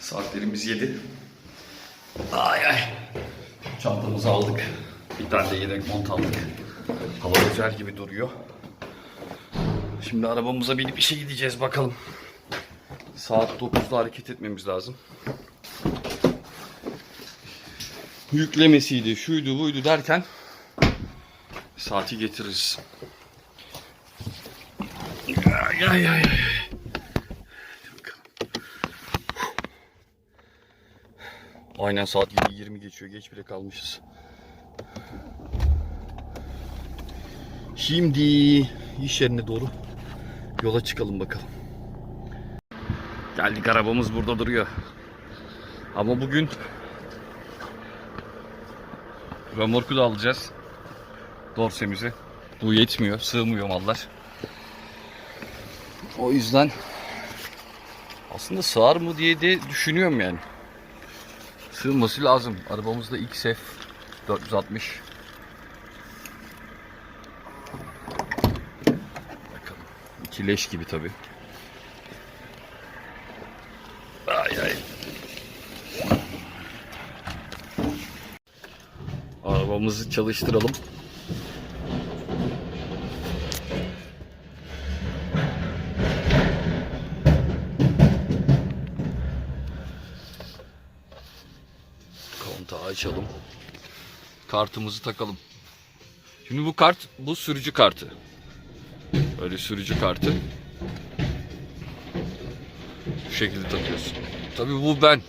Saatlerimiz 7. Ay ay. Çantamızı aldık. Bir tane de yedek mont aldık. Hava güzel gibi duruyor. Şimdi arabamıza binip işe gideceğiz bakalım. Saat 9'da hareket etmemiz lazım. Yüklemesiydi, şuydu buydu derken saati getiririz. Ay ay ay. Aynen saat 7.20 geçiyor. Geç bile kalmışız. Şimdi iş yerine doğru yola çıkalım bakalım. Geldik arabamız burada duruyor. Ama bugün Römorku da alacağız. Dorsemizi. Bu yetmiyor. Sığmıyor mallar. O yüzden aslında sığar mı diye de düşünüyorum yani. Sığması lazım. Arabamızda XF 460. Bakalım. İki leş gibi tabi. Ay ay. Arabamızı çalıştıralım. Açalım. Kartımızı takalım. Şimdi bu kart bu sürücü kartı. Böyle sürücü kartı. Bu şekilde takıyorsun. Tabii bu ben.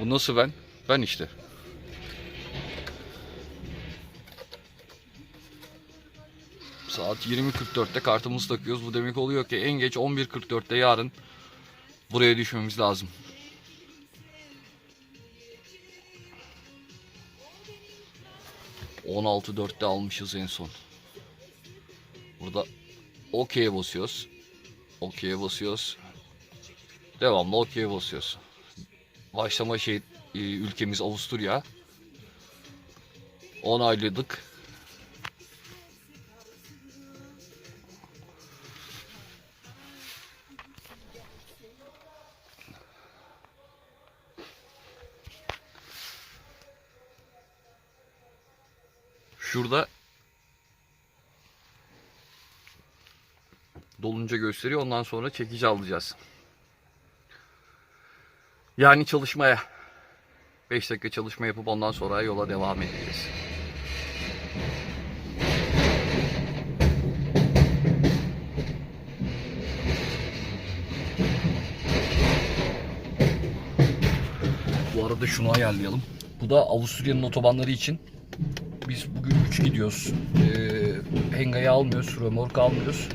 Bu nasıl ben? Ben işte. Saat 20.44'te kartımızı takıyoruz. Bu demek oluyor ki en geç 11.44'te yarın buraya düşmemiz lazım. ...16.4'te almışız en son. Burada OK'ye basıyoruz. OK'ye basıyoruz. Devamlı OK'ye basıyoruz. Başlama şey e, ülkemiz Avusturya. Onayladık. Gösteriyor. Ondan sonra çekici alacağız. Yani çalışmaya. 5 dakika çalışma yapıp ondan sonra yola devam edeceğiz. Bu arada şunu ayarlayalım. Bu da Avusturya'nın otobanları için. Biz bugün 3 gidiyoruz. Ee, Henga'yı almıyoruz, Römork almıyoruz.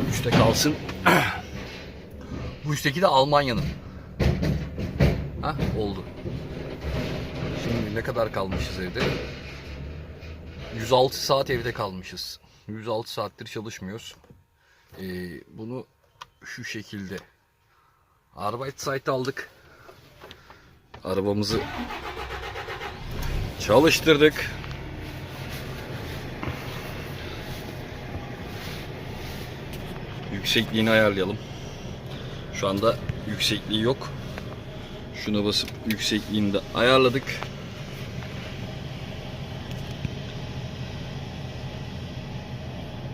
3'te kalsın. Bu üstteki de Almanya'nın. Ha oldu. Şimdi ne kadar kalmışız evde? 106 saat evde kalmışız. 106 saattir çalışmıyoruz. Ee, bunu şu şekilde Arbeitszeit aldık. Arabamızı çalıştırdık. Yüksekliğini ayarlayalım. Şu anda yüksekliği yok. Şuna basıp yüksekliğini de ayarladık.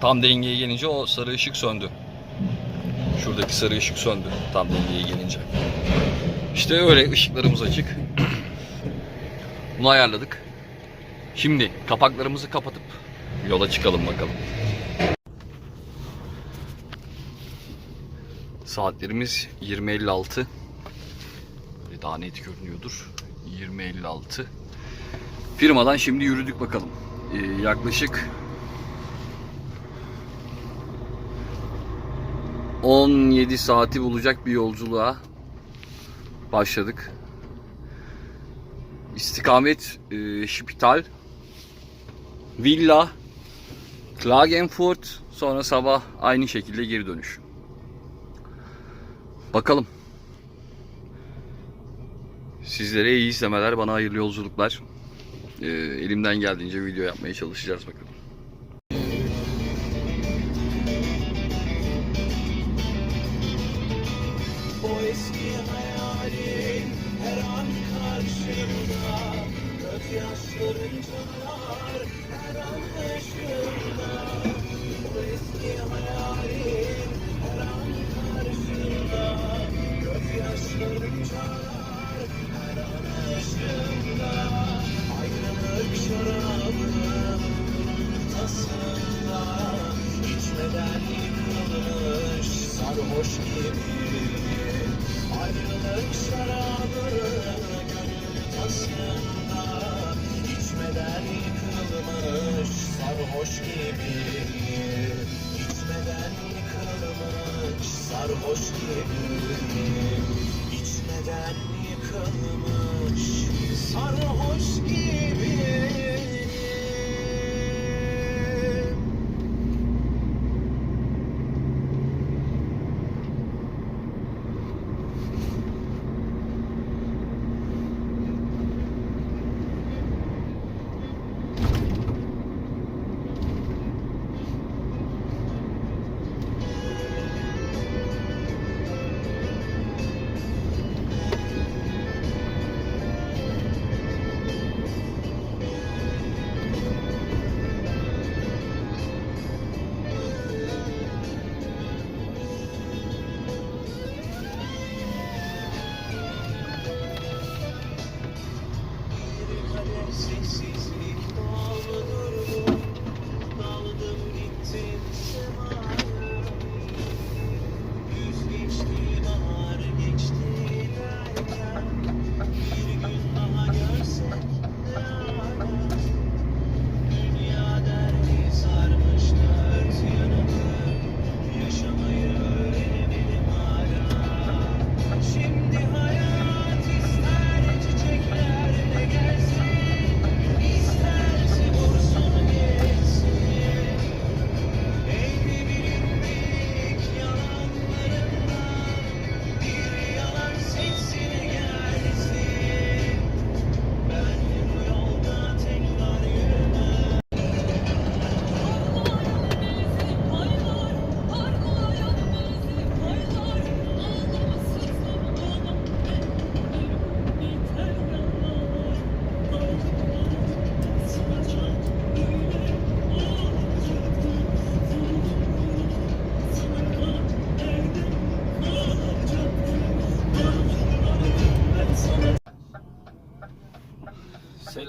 Tam dengeye gelince o sarı ışık söndü. Şuradaki sarı ışık söndü tam dengeye gelince. İşte öyle ışıklarımız açık. Bunu ayarladık. Şimdi kapaklarımızı kapatıp yola çıkalım bakalım. Saatlerimiz 20.56. Böyle daha net görünüyordur. 20.56. Firmadan şimdi yürüdük bakalım. Ee, yaklaşık 17 saati bulacak bir yolculuğa başladık. İstikamet e, Spital, Villa, Klagenfurt, sonra sabah aynı şekilde geri dönüş. Bakalım. Sizlere iyi izlemeler, bana hayırlı yolculuklar. Ee, elimden geldiğince video yapmaya çalışacağız bakalım. Sarhoş gibi. İçmeden yıkılmış. Sarhoş gibi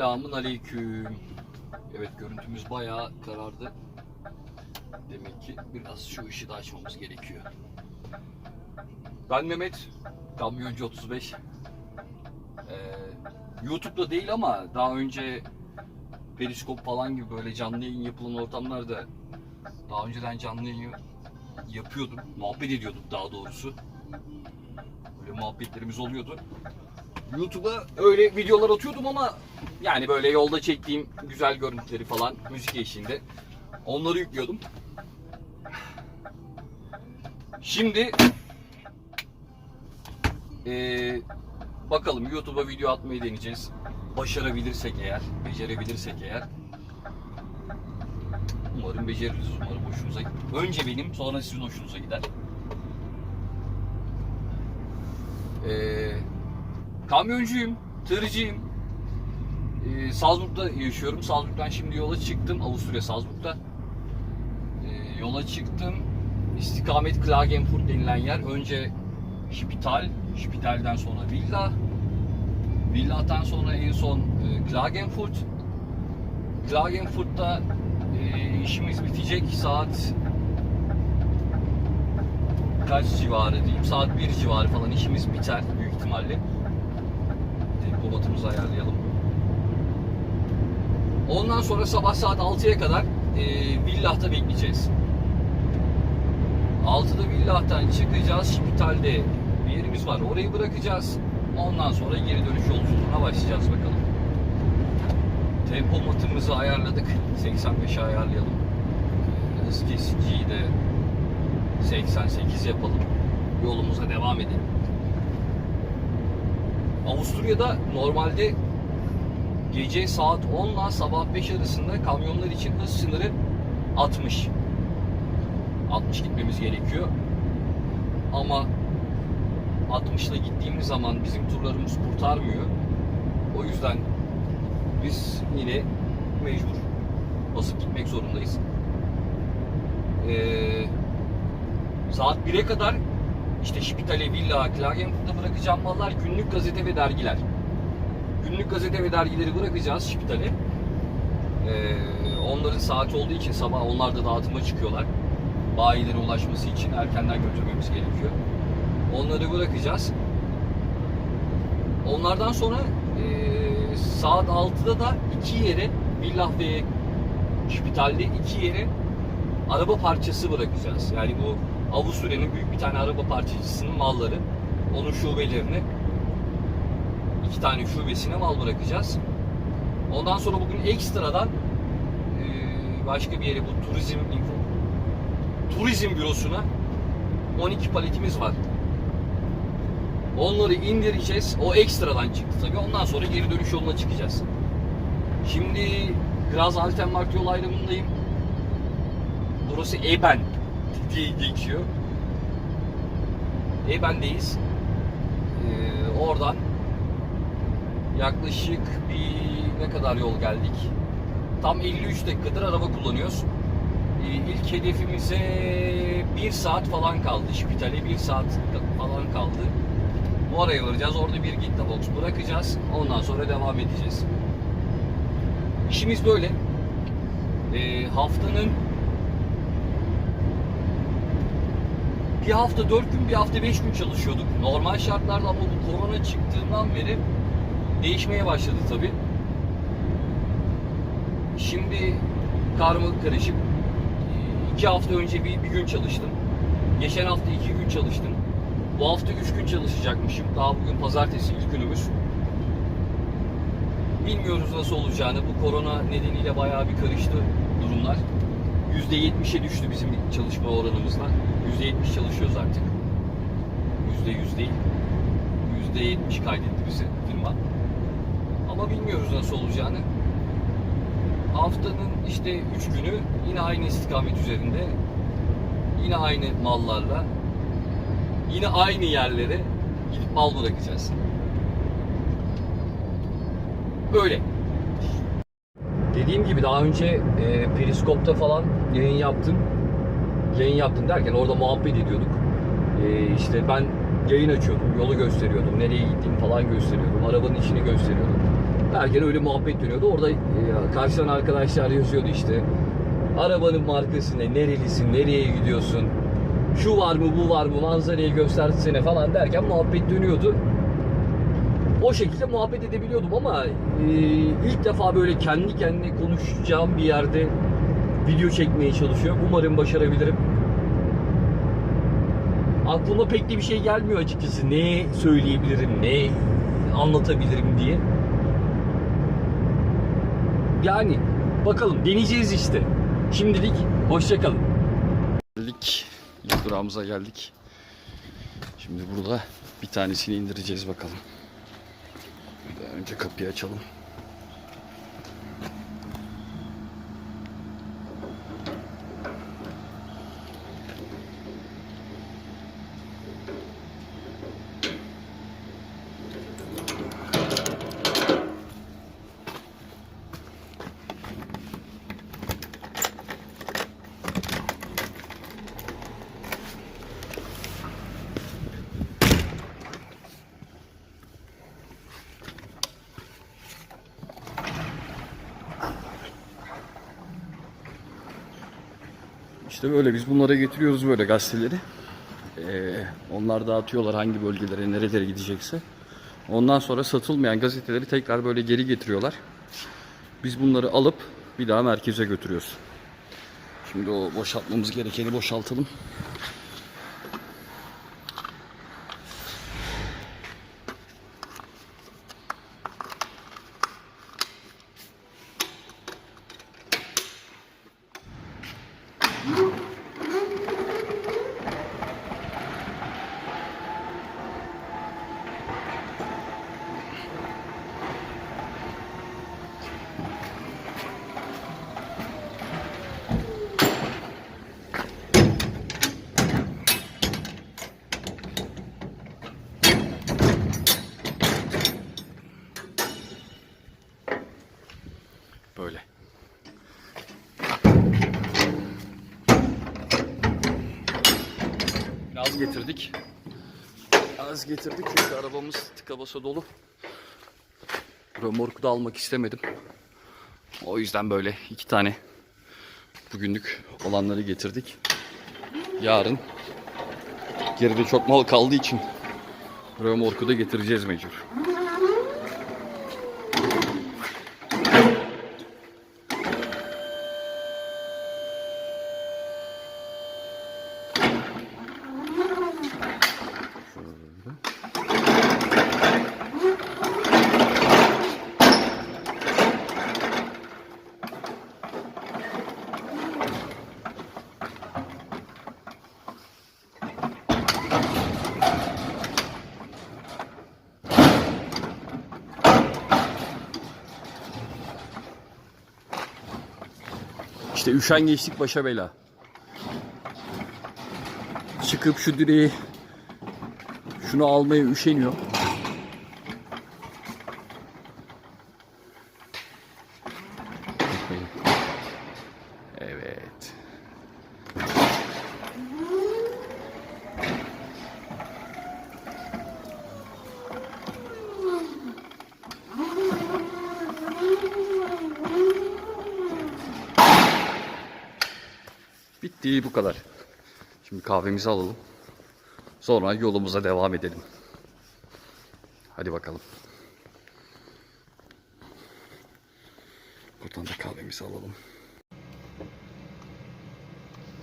Selamun aleyküm. Evet görüntümüz bayağı karardı. Demek ki biraz şu ışığı da açmamız gerekiyor. Ben Mehmet, Kamyoncu 35. Ee, YouTube'da değil ama daha önce Periskop falan gibi böyle canlı yayın yapılan ortamlarda daha önceden canlı yayın yapıyordum. Muhabbet ediyorduk daha doğrusu. Böyle muhabbetlerimiz oluyordu. YouTube'a öyle videolar atıyordum ama yani böyle yolda çektiğim güzel görüntüleri falan müzik eşliğinde onları yüklüyordum. Şimdi eee, bakalım YouTube'a video atmayı deneyeceğiz. Başarabilirsek eğer, becerebilirsek eğer. Umarım beceririz, umarım hoşunuza gider. Önce benim, sonra sizin hoşunuza gider. Eee Kamyoncuyum, tırcıyım. Ee, Salzburg'da yaşıyorum. Salzburg'dan şimdi yola çıktım. Avusturya Salzburg'da. Ee, yola çıktım. İstikamet Klagenfurt denilen yer. Önce Spital, Spital'den sonra Villa. Villa'dan sonra en son e, Klagenfurt. Klagenfurt'ta e, işimiz bitecek saat kaç civarı diyeyim saat 1 civarı falan işimiz biter büyük ihtimalle tempomatımızı ayarlayalım. Ondan sonra sabah saat 6'ya kadar e, Villah'ta bekleyeceğiz. 6'da Villah'tan çıkacağız. Spital'de bir yerimiz var. Orayı bırakacağız. Ondan sonra geri dönüş yolculuğuna başlayacağız bakalım. Tempomatımızı ayarladık. 85'e ayarlayalım. Hız kesiciyi de 88 yapalım. Yolumuza devam edelim. Avusturya'da normalde gece saat 10 ile sabah 5 arasında kamyonlar için hız sınırı 60. 60 gitmemiz gerekiyor. Ama 60'la gittiğimiz zaman bizim turlarımız kurtarmıyor. O yüzden biz yine mecbur basıp gitmek zorundayız. Ee, saat 1'e kadar işte Spitale, Villa, Klagenfurt'ta bırakacağım mallar günlük gazete ve dergiler. Günlük gazete ve dergileri bırakacağız Spitale. Ee, onların saati olduğu için sabah onlar da dağıtıma çıkıyorlar. Bayilere ulaşması için erkenden götürmemiz gerekiyor. Onları bırakacağız. Onlardan sonra ee, saat 6'da da iki yere Villah ve Spital'de iki yere araba parçası bırakacağız. Yani bu Avusturya'nın büyük bir tane araba parçacısının malları. Onun şubelerine iki tane şubesine mal bırakacağız. Ondan sonra bugün ekstradan eee, başka bir yere bu turizm turizm bürosuna 12 paletimiz var. Onları indireceğiz. O ekstradan çıktı tabii. Ondan sonra geri dönüş yoluna çıkacağız. Şimdi Graz Altenmarkt yol ayrımındayım. Burası Eben diye geçiyor. Eben'deyiz. Ee, oradan yaklaşık bir ne kadar yol geldik? Tam 53 dakikadır araba kullanıyoruz. Ee, ilk hedefimize bir saat falan kaldı. Şpitale bir saat falan kaldı. Bu araya varacağız. Orada bir gitta box bırakacağız. Ondan sonra devam edeceğiz. İşimiz böyle. Ee, haftanın bir hafta dört gün, bir hafta beş gün çalışıyorduk. Normal şartlarda ama bu korona çıktığından beri değişmeye başladı tabii. Şimdi karma karışık. İki hafta önce bir, bir gün çalıştım. Geçen hafta iki gün çalıştım. Bu hafta üç gün çalışacakmışım. Daha bugün pazartesi ilk günümüz. Bilmiyoruz nasıl olacağını. Bu korona nedeniyle bayağı bir karıştı durumlar. %70'e düştü bizim çalışma oranımızla. %70 çalışıyoruz artık. %100 değil. %70 kaydetti bize firma. Ama bilmiyoruz nasıl olacağını. Haftanın işte 3 günü yine aynı istikamet üzerinde. Yine aynı mallarla. Yine aynı yerlere gidip mal bırakacağız. Böyle. Dediğim gibi daha önce e, Periskop'ta falan yayın yaptım. Yayın yaptım derken orada muhabbet ediyorduk. E, işte ben yayın açıyordum, yolu gösteriyordum, nereye gittiğimi falan gösteriyordum, arabanın içini gösteriyordum. Derken öyle muhabbet dönüyordu. Orada e, karşıdan arkadaşlar yazıyordu işte. Arabanın markası ne, nerelisin, nereye gidiyorsun, şu var mı, bu var mı, manzarayı göstersene falan derken muhabbet dönüyordu o şekilde muhabbet edebiliyordum ama e, ilk defa böyle kendi kendine konuşacağım bir yerde video çekmeye çalışıyor. Umarım başarabilirim. Aklıma pek de bir şey gelmiyor açıkçası. Ne söyleyebilirim, ne anlatabilirim diye. Yani bakalım deneyeceğiz işte. Şimdilik hoşçakalın. Geldik. İlk durağımıza geldik. Şimdi burada bir tanesini indireceğiz bakalım. Önce kapıyı açalım. İşte böyle biz bunlara getiriyoruz böyle gazeteleri. Ee, onlar dağıtıyorlar hangi bölgelere, nerelere gidecekse. Ondan sonra satılmayan gazeteleri tekrar böyle geri getiriyorlar. Biz bunları alıp bir daha merkeze götürüyoruz. Şimdi o boşaltmamız gerekeni boşaltalım. Az getirdik. Az getirdik çünkü arabamız tıka basa dolu. Römorku da almak istemedim. O yüzden böyle iki tane bugünlük olanları getirdik. Yarın geride çok mal kaldığı için römorku da getireceğiz mecbur. İşte üşengeçlik başa bela. Çıkıp şu direği şunu almaya üşeniyor. Evet. Bitti bu kadar. Şimdi kahvemizi alalım. Sonra yolumuza devam edelim. Hadi bakalım. Buradan da kahvemizi alalım.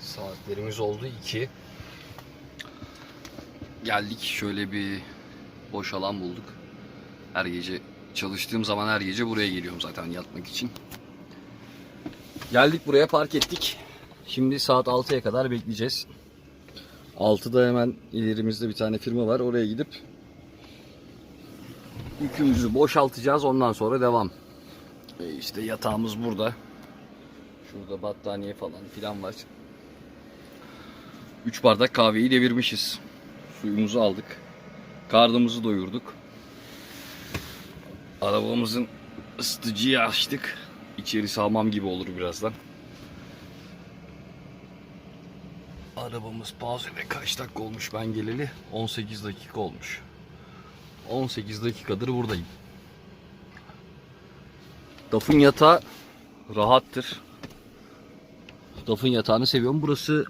Saatlerimiz oldu 2. Geldik şöyle bir boş alan bulduk. Her gece çalıştığım zaman her gece buraya geliyorum zaten yatmak için. Geldik buraya park ettik. Şimdi saat 6'ya kadar bekleyeceğiz. 6'da hemen ilerimizde bir tane firma var. Oraya gidip yükümüzü boşaltacağız. Ondan sonra devam. E işte yatağımız burada. Şurada battaniye falan filan var. 3 bardak kahveyi devirmişiz. Suyumuzu aldık. Karnımızı doyurduk. Arabamızın ısıtıcıyı açtık. İçerisi hamam gibi olur birazdan. Arabamız pauzede kaç dakika olmuş ben geleli? 18 dakika olmuş. 18 dakikadır buradayım. Dafın yatağı rahattır. Dafın yatağını seviyorum. Burası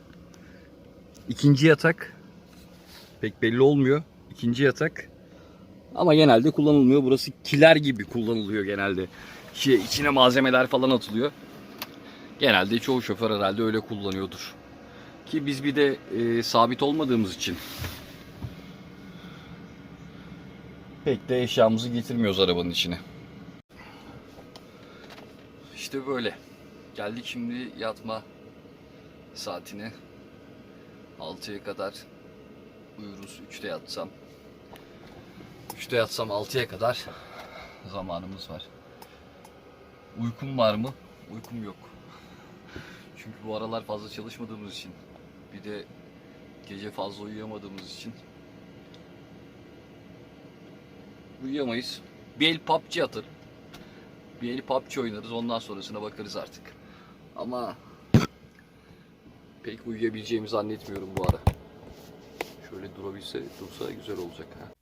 ikinci yatak. Pek belli olmuyor. İkinci yatak. Ama genelde kullanılmıyor. Burası kiler gibi kullanılıyor genelde. Şey, içine malzemeler falan atılıyor. Genelde çoğu şoför herhalde öyle kullanıyordur. Ki biz bir de e, sabit olmadığımız için pek de eşyamızı getirmiyoruz arabanın içine. İşte böyle. Geldik şimdi yatma saatine. 6'ya kadar uyuruz. 3'te yatsam. 3'te yatsam 6'ya kadar zamanımız var. Uykum var mı? Uykum yok. Çünkü bu aralar fazla çalışmadığımız için bir de gece fazla uyuyamadığımız için uyuyamayız. Bir el PUBG atar. Bir el PUBG oynarız. Ondan sonrasına bakarız artık. Ama pek uyuyabileceğimi zannetmiyorum bu ara. Şöyle durabilse, dursa güzel olacak. Ha.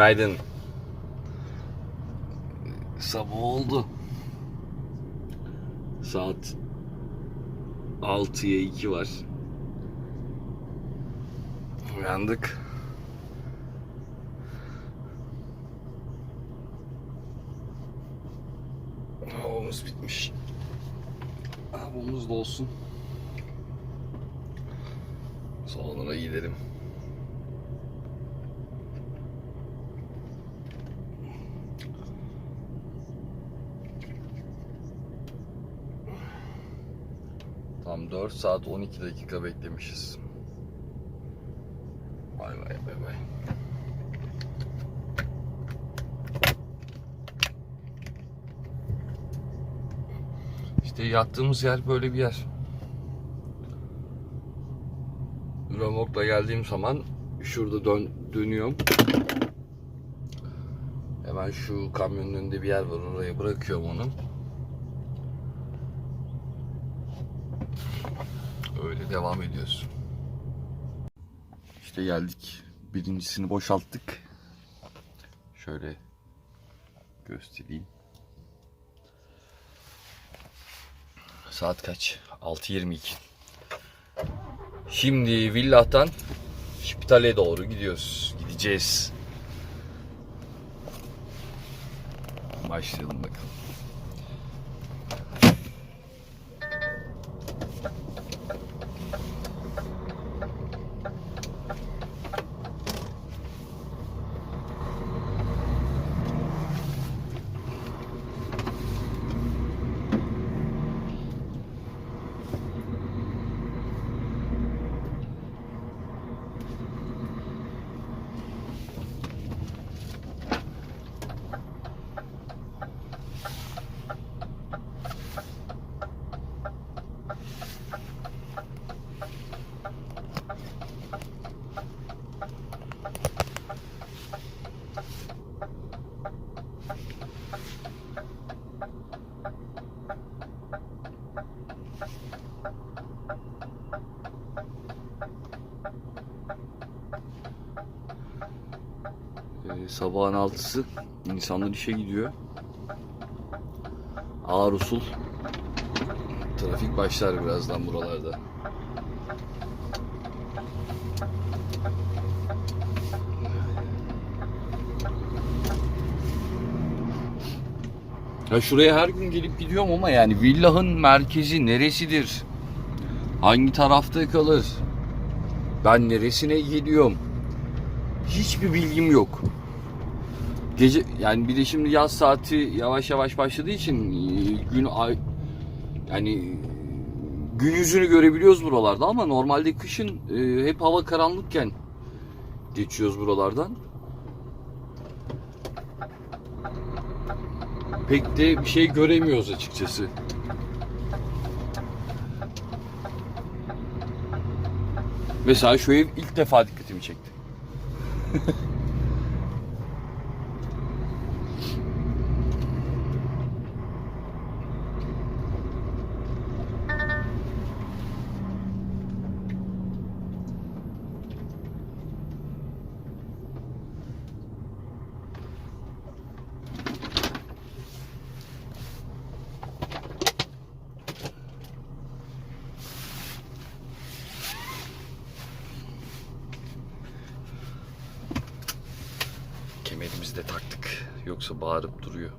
Günaydın. Sabah oldu. Saat 6'ya 2 var. Uyandık. Havamız bitmiş. Havamız da olsun. Salona gidelim. 4 saat 12 dakika beklemişiz. Vay vay vay vay. İşte yattığımız yer böyle bir yer. Römorkla geldiğim zaman şurada dön, dönüyorum. Hemen şu kamyonun önünde bir yer var. Oraya bırakıyorum onu. Öyle devam ediyoruz. İşte geldik. Birincisini boşalttık. Şöyle göstereyim. Saat kaç? 6.22. Şimdi villahtan Şipitale doğru gidiyoruz. Gideceğiz. Başlayalım bakalım. Ee, sabahın altısı insanlar işe gidiyor. Ağır usul trafik başlar birazdan buralarda. Ya şuraya her gün gelip gidiyorum ama yani villahın merkezi neresidir? Hangi tarafta kalır? Ben neresine gidiyorum? Hiçbir bilgim yok. Gece yani bir de şimdi yaz saati yavaş yavaş başladığı için e, gün ay yani gün yüzünü görebiliyoruz buralarda ama normalde kışın e, hep hava karanlıkken geçiyoruz buralardan. Pek de bir şey göremiyoruz açıkçası. Mesela şu ev ilk defa dikkatimi çekti. Kemerimizi de taktık. Yoksa bağırıp duruyor.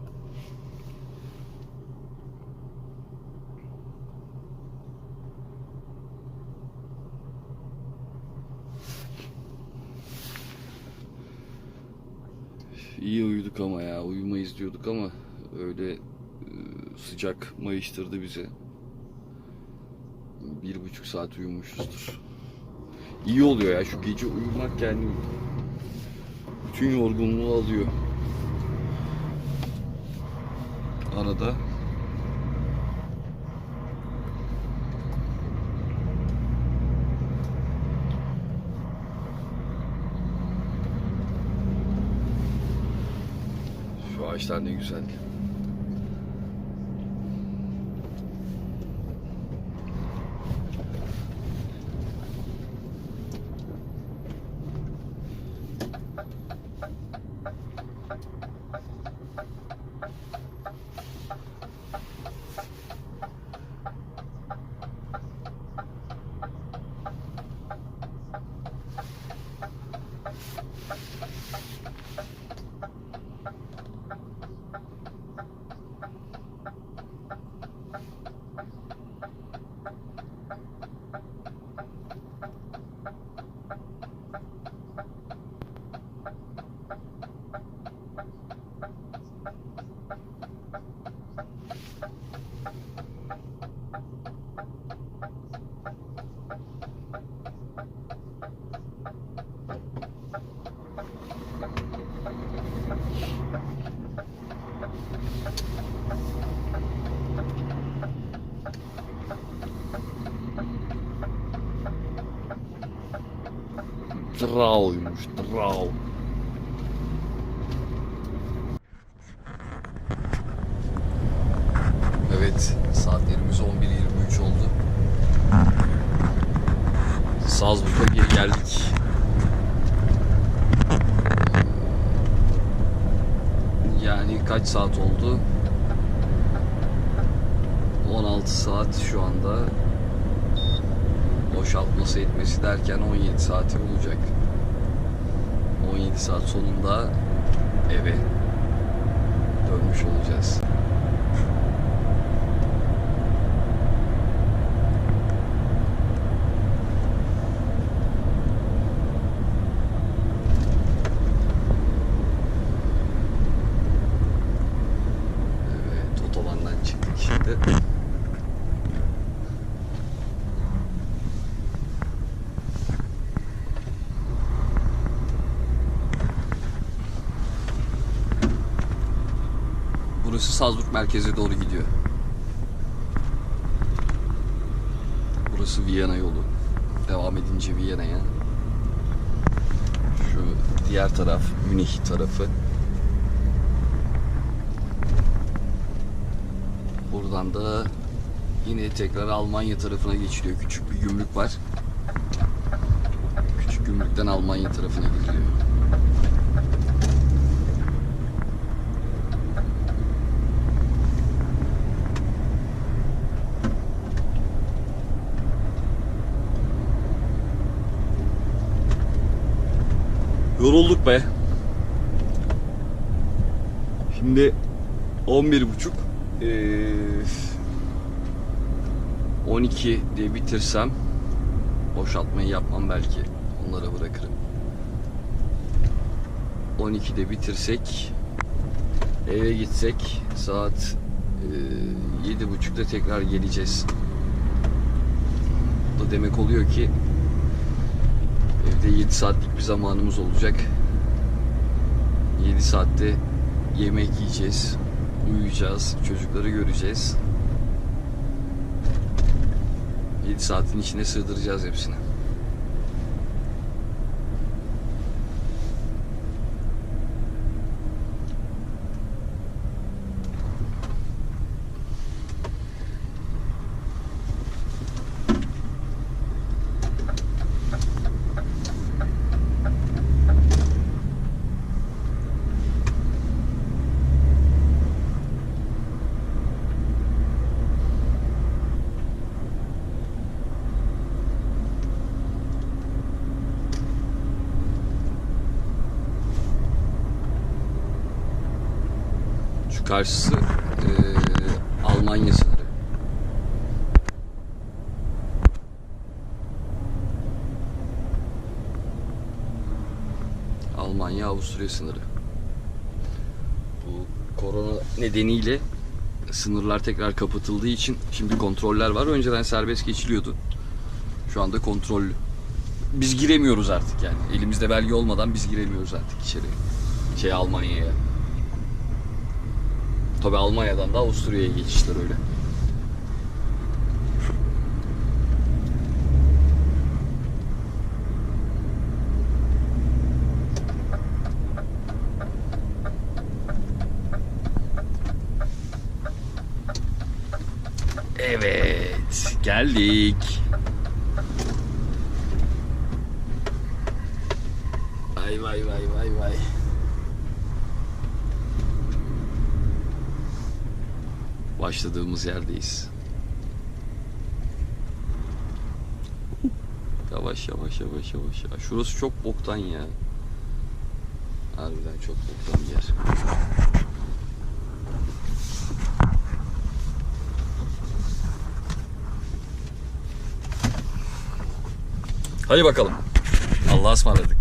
İyi uyuduk ama ya. Uyumayız diyorduk ama öyle e, sıcak mayıştırdı bizi. Bir buçuk saat uyumuşuzdur. İyi oluyor ya şu gece uyumak yani bütün yorgunluğu alıyor. Arada Şu ağaçlar ne güzel. Thank you. Drau'ymuş, Drau. Evet, saatlerimiz 11.20. 11.23 oldu. Salzburg'a geri geldik. Yani kaç saat oldu? 16 saat şu anda. Boşaltması etmesi derken 17 saati bulacak. 17 saat sonunda eve dönmüş olacağız. Evet, otobandan şimdi. Burası Salzburg merkeze doğru gidiyor. Burası Viyana yolu. Devam edince Viyana'ya. Şu diğer taraf Münih tarafı. Buradan da yine tekrar Almanya tarafına geçiliyor. Küçük bir gümrük var. Küçük gümrükten Almanya tarafına gidiliyor. Yorulduk be. Şimdi 11 buçuk. Ee, 12 diye bitirsem boşaltmayı yapmam belki. Onlara bırakırım. 12'de bitirsek eve gitsek saat e, yedi buçukta tekrar geleceğiz. Bu da demek oluyor ki Evde 7 saatlik bir zamanımız olacak. 7 saatte yemek yiyeceğiz, uyuyacağız, çocukları göreceğiz. 7 saatin içine sığdıracağız hepsini. Şu karşısı eee, Almanya sınırı. Almanya Avusturya sınırı. Bu korona nedeniyle sınırlar tekrar kapatıldığı için şimdi kontroller var. Önceden serbest geçiliyordu. Şu anda kontrollü. Biz giremiyoruz artık yani. Elimizde belge olmadan biz giremiyoruz artık içeri. Şey Almanya'ya. Tabi Almanya'dan da Avusturya'ya geçişler öyle. Evet, geldik. Başladığımız yerdeyiz. Yavaş yavaş yavaş yavaş. Ya şurası çok boktan ya. Harbiden çok boktan bir yer. Hadi bakalım. Allah'a ısmarladık.